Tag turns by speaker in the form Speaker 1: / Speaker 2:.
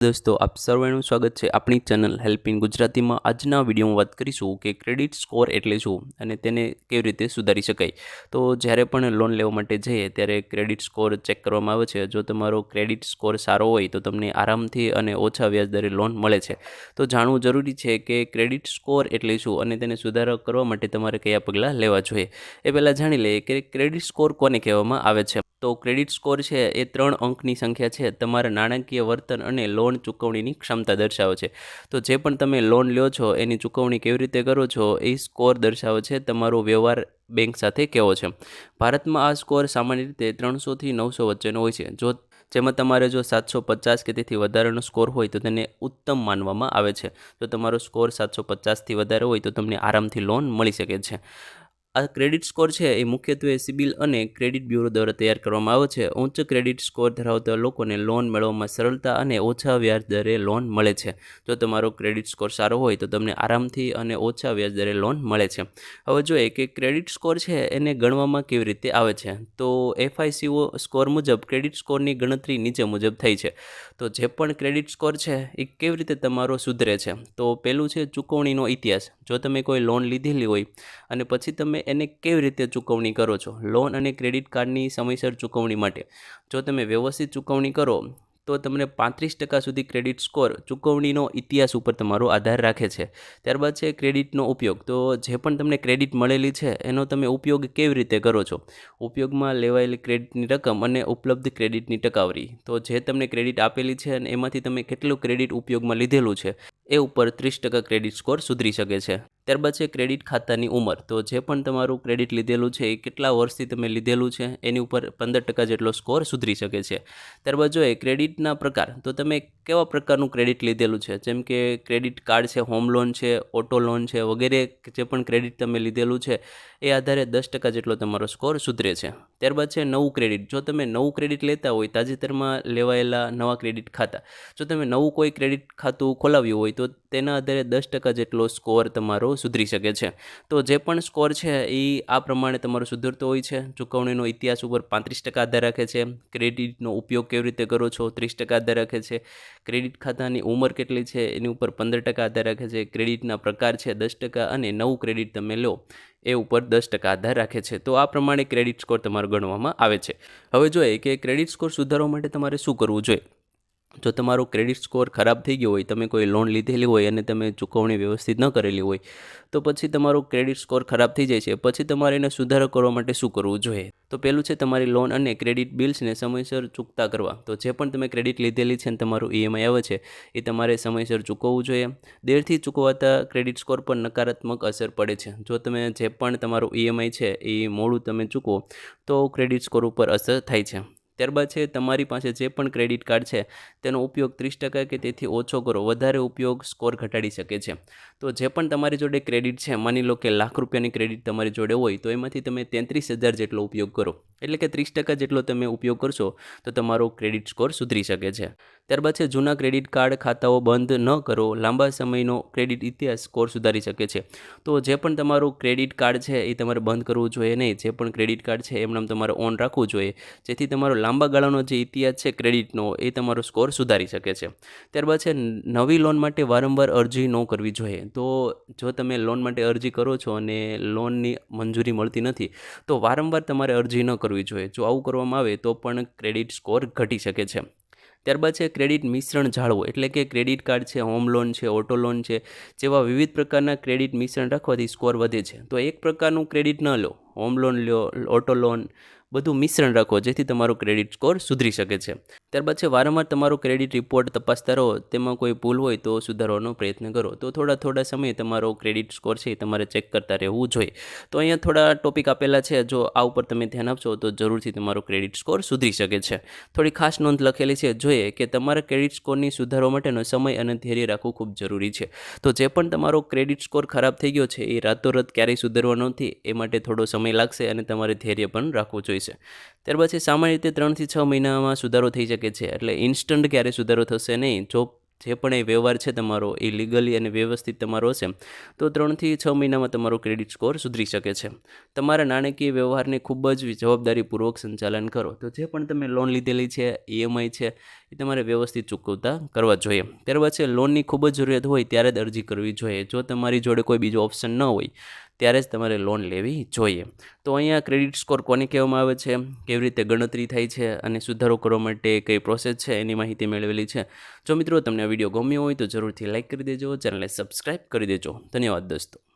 Speaker 1: દોસ્તો, આપ સર્વેનું સ્વાગત છે આપણી ચેનલ હેલ્પ ઇન ગુજરાતીમાં. આજના વિડીયોમાં વાત કરીશું કે ક્રેડિટ સ્કોર એટલે શું અને તેને કેવી રીતે સુધારી શકાય. તો જ્યારે પણ લોન લેવા માટે જઈએ ત્યારે ક્રેડિટ સ્કોર ચેક કરવામાં આવે છે. જો તમારો ક્રેડિટ સ્કોર સારો હોય તો તમને આરામથી અને ઓછા વ્યાજ દરે લોન મળે છે. તો જાણવું જરૂરી છે કે ક્રેડિટ સ્કોર એટલે શું અને તેને સુધારો કરવા માટે તમારે કયા પગલાં લેવા જોઈએ? એ પહેલાં જાણી લઈએ કે ક્રેડિટ સ્કોર કોને કહેવામાં આવે છે? તો ક્રેડિટ સ્કોર છે એ ત્રણ અંકની સંખ્યા છે. તમારા નાણાકીય વર્તન અને લોન ચૂકવણીની ક્ષમતા દર્શાવે છે. તો જે પણ તમે લોન લ્યો છો, એની ચૂકવણી કેવી રીતે કરો છો, એ સ્કોર દર્શાવે છે તમારો વ્યવહાર બેંક સાથે કેવો છે. ભારતમાં આ સ્કોર સામાન્ય રીતે ત્રણસોથી નવસો વચ્ચેનો હોય છે. જો જેમાં તમારે જો સાતસો પચાસ કે તેથી વધારેનો સ્કોર હોય તો તેને ઉત્તમ માનવામાં આવે છે. જો તમારો સ્કોર સાતસો પચાસથી વધારે હોય તો તમને આરામથી લોન મળી શકે છે. આ ક્રેડિટ સ્કોર છે એ મુખ્યત્વે સિબિલ અને ક્રેડિટ બ્યુરો દ્વારા તૈયાર કરવામાં આવે છે. ઉચ્ચ ક્રેડિટ સ્કોર ધરાવતા લોકોને લોન મેળવવામાં સરળતા અને ઓછા વ્યાજ દરે લોન મળે છે. જો તમારો ક્રેડિટ સ્કોર સારો હોય તો તમને આરામથી અને ઓછા વ્યાજ દરે લોન મળે છે. હવે જોઈએ કે ક્રેડિટ સ્કોર છે એને ગણવામાં કેવી રીતે આવે છે? તો એફઆઈસીઓ સ્કોર મુજબ ક્રેડિટ સ્કોરની ગણતરી નીચે મુજબ થઈ છે. તો જે પણ ક્રેડિટ સ્કોર છે એ કેવી રીતે તમારો સુધરે છે? તો પહેલું છે ચૂકવણીનો ઇતિહાસ. જો તમે કોઈ લોન લીધેલી હોય અને પછી તમે એને કેવી રીતે ચૂકવણી કરો છો? લોન અને ક્રેડિટ કાર્ડની સમયસર ચૂકવણી માટે. જો તમે વ્યવસ્થિત ચૂકવણી કરો, તો તમને પાંત્રીસ ટકા સુધી ક્રેડિટ સ્કોર ચૂકવણીનો ઇતિહાસ ઉપર તમારો આધાર રાખે છે. ત્યારબાદ છે ક્રેડિટનો ઉપયોગ. તો જે પણ તમને ક્રેડિટ મળેલી છે, એનો તમે ઉપયોગ કેવી રીતે કરો છો? ઉપયોગમાં લેવાયેલી ક્રેડિટની રકમ અને ઉપલબ્ધ ક્રેડિટની ટકાવરી. તો જે તમને ક્રેડિટ આપેલી છે અને એમાંથી તમે કેટલું ક્રેડિટ ઉપયોગમાં લીધેલું છે, એ ઉપર ત્રીસ ટકા ક્રેડિટ સ્કોર સુધરી શકે છે. ત્યારબાદ છે ક્રેડિટ ખાતાની ઉંમર. તો જે પણ તમારું ક્રેડિટ લીધેલું છે એ કેટલા વર્ષથી તમે લીધેલું છે? એની ઉપર પંદર ટકા જેટલો સ્કોર સુધરી શકે છે. ત્યારબાદ જોઈએ ક્રેડિટના પ્રકાર, તો તમે કેવા પ્રકારનું ક્રેડિટ લીધેલું છે? જેમ કે ક્રેડિટ કાર્ડ છે હોમ લોન છે ઓટો લોન છે, વગેરે જે પણ ક્રેડિટ તમે લીધેલું છે, એ આધારે દસ ટકા જેટલો તમારો સ્કોર સુધરે છે. ત્યારબાદ છે નવું ક્રેડિટ જો તમે નવું ક્રેડિટ લેતા હોય, તાજેતરમાં લેવાયેલા નવા ક્રેડિટ ખાતા, જો તમે નવું કોઈ ક્રેડિટ ખાતું ખોલાવ્યું હોય, તો તેના આધારે દસ ટકા જેટલો સ્કોર તમારો સુધરી શકે છે. તો જે પણ સ્કોર છે, એ આ પ્રમાણે તમારો સુધરતો હોય છે. ચૂકવણીનો ઇતિહાસ ઉપર પાંત્રીસ ટકા આધાર રાખે છે. ક્રેડિટનો ઉપયોગ કેવી રીતે કરો છો, ત્રીસ ટકા આધાર રાખે છે. ક્રેડિટ ખાતાની ઉંમર કેટલી છે, એની ઉપર પંદર ટકા આધાર રાખે છે, ક્રેડિટના પ્રકાર છે દસ ટકા અને નવું ક્રેડિટ તમે લો, એ ઉપર દસ ટકા આધાર રાખે છે. તો આ પ્રમાણે ક્રેડિટ સ્કોર તમારો ગણવામાં આવે છે. હવે જોઈએ કે ક્રેડિટ સ્કોર સુધારવા માટે તમારે શું કરવું જોઈએ? જો તમારો ક્રેડિટ સ્કોર ખરાબ થઈ ગયો હોય, તમે કોઈ લોન લીધેલી હોય અને તમે ચૂકવણી વ્યવસ્થિત ન કરેલી હોય, તો પછી તમારો ક્રેડિટ સ્કોર ખરાબ થઈ જાય છે. પછી તમારે એને સુધારો કરવા માટે શું કરવું જોઈએ? તો પહેલું છે તમારી લોન અને ક્રેડિટ બિલ્સને સમયસર ચૂકતા કરવા. તો જે પણ તમે ક્રેડિટ લીધેલી છે અને તમારું ઈએમઆઈ આવે છે, એ તમારે સમયસર ચૂકવવું જોઈએ. દેરથી ચૂકવાતા ક્રેડિટ સ્કોર પર નકારાત્મક અસર પડે છે. જો તમે જે પણ તમારું ઈએમઆઈ છે, એ મોડું તમે ચૂકવો, તો ક્રેડિટ સ્કોર ઉપર અસર થાય છે. ત્યારબાદ છે, તમારી પાસે જે પણ ક્રેડિટ કાર્ડ છે, તેનો ઉપયોગ ત્રીસ ટકા કે તેથી ઓછો કરો, વધારે ઉપયોગ સ્કોર ઘટાડી શકે છે. તો જે પણ તમારી જોડે ક્રેડિટ છે, માની લો કે લાખ રૂપિયાની ક્રેડિટ તમારી જોડે હોય, તો એમાંથી તમે તેત્રીસ હજાર જેટલો ઉપયોગ કરો. એટલે કે ત્રીસ ટકા જેટલો તમે ઉપયોગ કરશો, તો તમારો ક્રેડિટ સ્કોર સુધરી શકે છે. ત્યારબાદ છે, જૂના ક્રેડિટ કાર્ડ ખાતાઓ બંધ ન કરો. લાંબા સમયનો ક્રેડિટ ઇતિહાસ સ્કોર સુધારી શકે છે. તો જે પણ તમારું ક્રેડિટ કાર્ડ છે, એ તમારે બંધ કરવું જોઈએ નહીં. જે પણ ક્રેડિટ કાર્ડ છે એમને તમારે ઓન રાખવું જોઈએ. જેથી તમારો લાંબા ગાળાનો જે ઇતિહાસ છે, ક્રેડિટનો, એ તમારો સ્કોર સુધારી શકે છે. ત્યારબાદ છે, નવી લોન માટે વારંવાર અરજી ન કરવી જોઈએ. તો જો તમે લોન માટે અરજી કરો છો અને લોનની મંજૂરી મળતી નથી, તો વારંવાર તમારે અરજી ન કરવી જોઈએ. જો આવું કરવામાં આવે, તો પણ ક્રેડિટ સ્કોર ઘટી શકે છે. ત્યારબાદ છે ક્રેડિટ મિશ્રણ જાળવો. એટલે કે ક્રેડિટ કાર્ડ છે, હોમ લોન છે, ઓટો લોન છે, જેવા વિવિધ પ્રકારના ક્રેડિટ મિશ્રણ રાખવાથી સ્કોર વધે છે. તો એક પ્રકારનું ક્રેડિટ ન લો. હોમ લોન લો ઓટો લોન, બધું મિશ્રણ રાખો, જેથી તમારો ક્રેડિટ સ્કોર સુધરી શકે છે. ત્યારબાદ છે, વારંવાર તમારો ક્રેડિટ રિપોર્ટ તપાસતા રહો. તેમાં કોઈ ભૂલ હોય તો સુધારવાનો પ્રયત્ન કરો. તો થોડા થોડા સમયે તમારો ક્રેડિટ સ્કોર છે તમારે ચેક કરતા રહેવું જોઈએ. તો અહીંયા થોડા ટોપિક આપેલા છે. જો આ ઉપર તમે ધ્યાન આપશો તો જરૂરથી તમારો ક્રેડિટ સ્કોર સુધરી શકે છે. થોડી ખાસ નોંધ લખેલી છે, જોઈએ કે તમારા ક્રેડિટ સ્કોરની સુધારવા માટેનો સમય અને ધૈર્ય રાખવું ખૂબ જરૂરી છે. તો જે પણ તમારો ક્રેડિટ સ્કોર ખરાબ થઈ ગયો છે, એ રાતોરાત ક્યારેય સુધરવાનો નથી. એ માટે થોડો સમય લાગશે અને તમારે ધૈર્ય પણ રાખવું જોઈએ છે ત્યાર પછી સામાન્ય રીતે ત્રણથી છ મહિનામાં સુધારો થઈ શકે છે, એટલે ઇન્સ્ટન્ટ ક્યારે સુધારો થશે નહીં, જો જે પણ એ વ્યવહાર છે તમારો, એ લીગલી અને વ્યવસ્થિત તમારો હશે, તો ત્રણથી છ મહિનામાં તમારો ક્રેડિટ સ્કોર સુધરી શકે છે. તમારા નાણાકીય વ્યવહારને ખૂબ જ જવાબદારીપૂર્વક સંચાલન કરો. તો જે પણ તમે લોન લીધેલી છે ઈએમઆઈ છે, એ તમારે વ્યવસ્થિત ચૂકવતા કરવા જોઈએ. ત્યારબાદ છે લોનની ખૂબ જ જરૂરિયાત હોય ત્યારે જ અરજી કરવી જોઈએ. જો તમારી જોડે કોઈ બીજો ઓપ્શન ન હોય ત્યારે જ તમારે લોન લેવી જોઈએ. તો અહીંયા ક્રેડિટ સ્કોર કોને કહેવામાં આવે છે? કેવી રીતે ગણતરી થાય છે? અને સુધારો કરવા માટે કઈ પ્રોસેસ છે? એની માહિતી મેળવેલી છે. જો મિત્રો તમને આ વીડિયો ગમ્યો હોય તો જરૂરથી લાઇક કરી દેજો. ચેનલને સબસ્ક્રાઈબ કરી દેજો. ધન્યવાદ દોસ્તો.